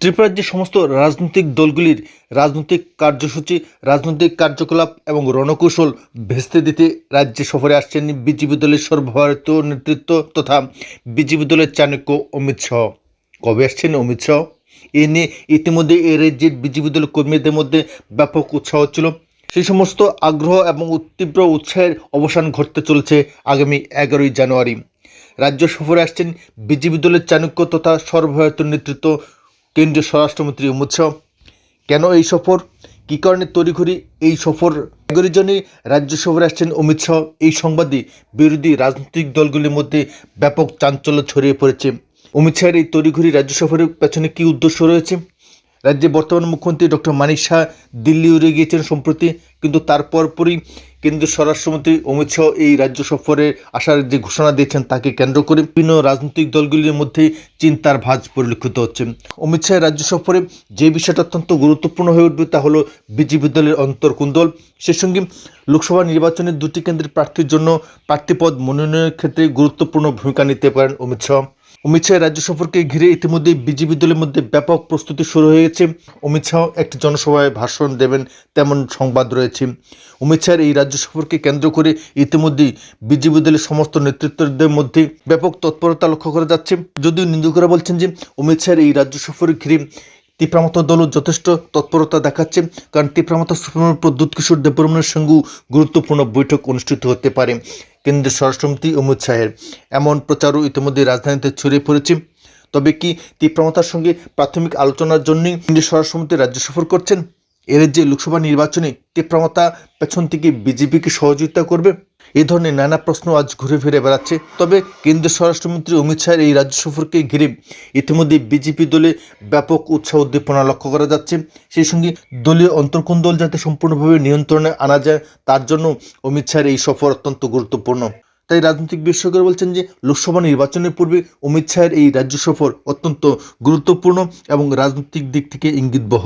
ত্রিপুরার যে সমস্ত রাজনৈতিক দলগুলির রাজনৈতিক কার্যসূচি, রাজনৈতিক কার্যকলাপ এবং রণকৌশল ভেস্তে দিতে রাজ্যে সফরে আসছেন বিজেপি দলের সর্বভারতীয় নেতৃত্ব তথা বিজেপি দলের চাণক্য অমিত শাহ। কবে আসছেন অমিত শাহ? এ নিয়ে ইতিমধ্যে এ রাজ্যের বিজেপি দলের কর্মীদের মধ্যে ব্যাপক উৎসাহ ছিল সেই সমস্ত আগ্রহ এবং তীব্র উৎসাহের অবসান ঘটতে চলেছে আগামী এগারোই জানুয়ারি। রাজ্য সফরে আসছেন বিজেপি দলের চাণক্য তথা সর্বভারতীয় নেতৃত্ব কেন্দ্রীয় স্বরাষ্ট্রমন্ত্রী অমিত শাহ, কেন এই সফর? কী কারণে তড়িঘড়ি এই সফর? এগারো জনই রাজ্য সফরে আসছেন অমিত শাহ। এই সংবাদে বিরোধী রাজনৈতিক দলগুলির মধ্যে ব্যাপক চাঞ্চল্য ছড়িয়ে পড়েছে। অমিত শাহের এই তড়িঘড়ি রাজ্য সফরের পেছনে কী উদ্দেশ্য রয়েছে? রাজ্যে বর্তমান মুখ্যমন্ত্রী ডক্টর মানিক শাহ দিল্লি উড়ে গিয়েছেন সম্প্রতি, কিন্তু তারপর পরই কেন্দ্রীয় স্বরাষ্ট্রমন্ত্রী অমিত শাহ এই রাজ্য সফরে আসার যে ঘোষণা দিয়েছেন তাকে কেন্দ্র করে বিভিন্ন রাজনৈতিক দলগুলির মধ্যে চিন্তার ভাঁজ পরিলক্ষিত হচ্ছে। অমিত শাহের রাজ্য সফরে যে বিষয়টা অত্যন্ত গুরুত্বপূর্ণ হয়ে উঠবে তা হলো বিজেপি দলের অন্তর্কুন্দল সে সঙ্গে লোকসভা নির্বাচনের দুটি কেন্দ্রের প্রার্থীর জন্য প্রার্থীপদ মনোনয়নের ক্ষেত্রে গুরুত্বপূর্ণ ভূমিকা নিতে পারেন অমিত শাহ। অমিত শাহের রাজ্য সফরকে ঘিরে ইতিমধ্যেই বিজেপি দলের মধ্যে ব্যাপক প্রস্তুতি শুরু হয়ে গেছে। অমিত শাহ একটি জনসভায় ভাষণ দেবেন, তেমন সংবাদ রয়েছে। অমিত শাহের এই রাজ্য সফরকে কেন্দ্র করে ইতিমধ্যেই বিজেপি দলের সমস্ত নেতৃত্বদের মধ্যে ব্যাপক তৎপরতা লক্ষ্য করা যাচ্ছে। যদিও নিন্দুকরা বলছেন যে, অমিত শাহের এই রাজ্য সফরে ঘিরে তীব্রামতা দলও যথেষ্ট তৎপরতা দেখাচ্ছে, কারণ তীব্রামতা সুপ্রিমো প্রদ্যুৎ কিশোর দেববর্মনের সঙ্গেও গুরুত্বপূর্ণ বৈঠক অনুষ্ঠিত হতে পারে, কেন্দ্রীয় স্বরাষ্ট্রমন্ত্রী অমিত শাহের। এমন প্রচারও ইতিমধ্যে রাজধানীতে ছড়িয়ে পড়েছে। তবে কি তীব্রমতার সঙ্গে প্রাথমিক আলোচনার জন্যই কেন্দ্রীয় স্বরাষ্ট্রমন্ত্রী রাজ্য সফর করছেন? এর যে লোকসভা নির্বাচনে তীব্রমতা পেছন থেকে বিজেপিকে সহযোগিতা করবে? এই ধরনের নানা প্রশ্ন আজ ঘুরে ফিরে বেড়াচ্ছে। তবে কেন্দ্রীয় স্বরাষ্ট্রমন্ত্রী অমিত শাহের এই রাজ্য সফরকে ঘিরে ইতিমধ্যে বিজেপি দলে ব্যাপক উৎসাহ উদ্দীপনা লক্ষ্য করা যাচ্ছে। সেই সঙ্গে দলীয় অন্তর্কুন্দল যাতে সম্পূর্ণভাবে নিয়ন্ত্রণে আনা যায়, তার জন্য অমিত শাহের এই সফর অত্যন্ত গুরুত্বপূর্ণ। তাই রাজনৈতিক বিশেষজ্ঞরা বলছেন যে, লোকসভা নির্বাচনের পূর্বে অমিত শাহের এই রাজ্য সফর অত্যন্ত গুরুত্বপূর্ণ এবং রাজনৈতিক দিক থেকে ইঙ্গিতবহ।